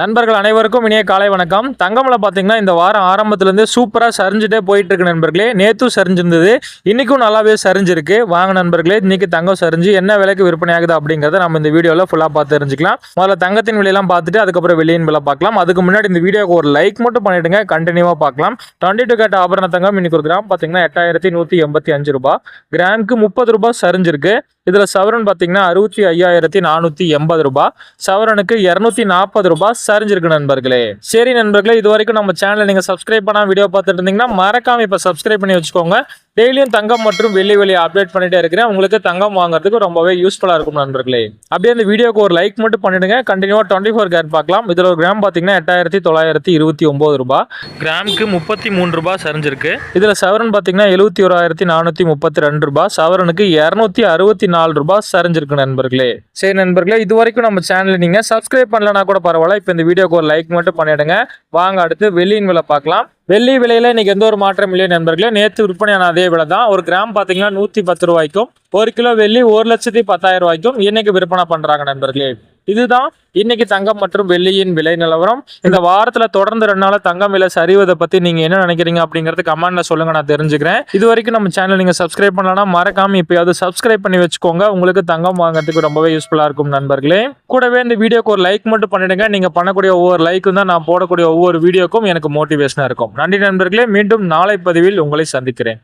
நண்பர்கள் அனைவருக்கும் இனிய காலை வணக்கம். தங்கமலை பார்த்தீங்கன்னா இந்த வாரம் ஆரம்பத்துலேருந்து சூப்பராக சரிஞ்சுட்டே போயிட்டு இருக்கு நண்பர்களே. நேற்றும் சரிஞ்சிருந்தது. இன்றைக்கும் நல்லாவே சரிஞ்சிருக்கு. வாங்க நண்பர்களே இன்றைக்கி தங்கம் சரிஞ்சு என்ன விலைக்கு விற்பனையாகுது அப்படிங்கிறத நம்ம இந்த வீடியோவில் ஃபுல்லாக பார்த்து தெரிஞ்சுக்கலாம். முதல்ல தங்கத்தின் விலையெல்லாம் பார்த்துட்டு அதுக்கப்புறம் வெளியின் விலை பார்க்கலாம். அதுக்கு முன்னாடி இந்த வீடியோக்கு ஒரு லைக் மட்டும் பண்ணிவிடுங்க கண்டினியூவாக பார்க்கலாம். டுவெண்ட்டி டூ கேட்ட ஆபரண தங்கம் இன்னைக்கு ஒரு கிராம் பார்த்தீங்கன்னா எட்டாயிரத்தி நூற்றி எண்பத்தி அஞ்சு ரூபாய். கிராமுக்கு முப்பது ரூபாய் சரிஞ்சிருக்கு. இதில் சவரன் பார்த்தீங்கன்னா அறுபத்தி ஐயாயிரத்தி நானூற்றி எண்பது ரூபாய் சவரனுக்கு இரநூத்தி நாற்பது ரூபாய் சரிஞ்சிருக்கு நண்பர்களே. சரி நண்பர்களே இது வரைக்கும் நம்ம சேனலை நீங்கள் சப்ஸ்கிரைப் பண்ணால் வீடியோ பார்த்துட்டு இருந்தீங்கன்னா மறக்காம இப்போ சப்ஸ்கிரைப் பண்ணி வச்சுக்கோங்க. டெய்லியும் தங்கம் மற்றும் வெள்ளி வெளியே அப்டேட் பண்ணிட்டே இருக்கிறேன். உங்களுக்கு தங்கம் வாங்குறதுக்கு ரொம்பவே யூஸ்ஃபுல்லாக இருக்கும் நண்பர்களே. அப்படியே இந்த வீடியோக்கு ஒரு லைக் மட்டும் பண்ணிடுங்க. கண்டினியூவாக டுவெண்ட்டி ஃபோர் கேட் பார்க்கலாம். இதில் ஒரு கிராம் பார்த்தீங்கன்னா எட்டாயிரத்தி தொள்ளாயிரத்தி இருபத்தி ஒம்பது ரூபாய். கிராமுக்கு முப்பத்தி மூணு ரூபாய் சரிஞ்சிருக்கு. இதில் சவரன் பார்த்தீங்கன்னா எழுபத்தி ஓராயிரத்தி நானூற்றி முப்பத்தி ரெண்டு ரூபாய். சவரனுக்கு இரநூத்தி அறுபத்தி நாலு ரூபாய் சரிஞ்சிருக்கு நண்பர்களே. சரி நண்பர்களே இது வரைக்கும் நம்ம சேனலை நீங்கள் சப்ஸ்கிரைப் பண்ணலனா கூட பரவாயில்ல. இப்போ இந்த வீடியோக்கு ஒரு லைக் மட்டும் பண்ணிடுங்க. வாங்க அடுத்து வெள்ளியின் விலை பார்க்கலாம். வெள்ளி விலையில இன்னைக்கு எந்த ஒரு மாற்றம் இல்லையே நண்பர்களே. நேற்று விற்பனையான அதே விலை தான். ஒரு கிராம் பார்த்தீங்கன்னா நூற்றி பத்து ரூபாய்க்கும் ஒரு கிலோ வெள்ளி ஒரு லட்சத்தி பத்தாயிரம் ரூபாய்க்கும் இன்னைக்கு விற்பனை பண்றாங்க நண்பர்களே. இதுதான் இன்னைக்கு தங்கம் மற்றும் வெள்ளியின் விலை நிலவரம். இந்த வாரத்துல தொடர்ந்து ரெண்டு நாள் தங்கம் விலை சரிவதை பத்தி நீங்க என்ன நினைக்கிறீங்க அப்படிங்கறது கமெண்ட்ல சொல்லுங்க நான் தெரிஞ்சுக்கிறேன். இது வரைக்கும் நம்ம சேனல் நீங்க சப்ஸ்கிரைப் பண்ணலாம் மறக்காம இப்பயாவது சப்ஸ்கிரைப் பண்ணி வச்சுக்கோங்க. உங்களுக்கு தங்கம் வாங்குறதுக்கு ரொம்பவே யூஸ்ஃபுல்லா இருக்கும் நண்பர்களே. கூடவே இந்த வீடியோக்கு ஒரு லைக் மட்டும் பண்ணிடுங்க. நீங்க பண்ணக்கூடிய ஒவ்வொரு லைக்கும் தான் நான் போடக்கூடிய ஒவ்வொரு வீடியோக்கும் எனக்கு மோட்டிவேஷனா இருக்கும். நன்றி நண்பர்களே. மீண்டும் நாளை பதிவில் உங்களை சந்திக்கிறேன்.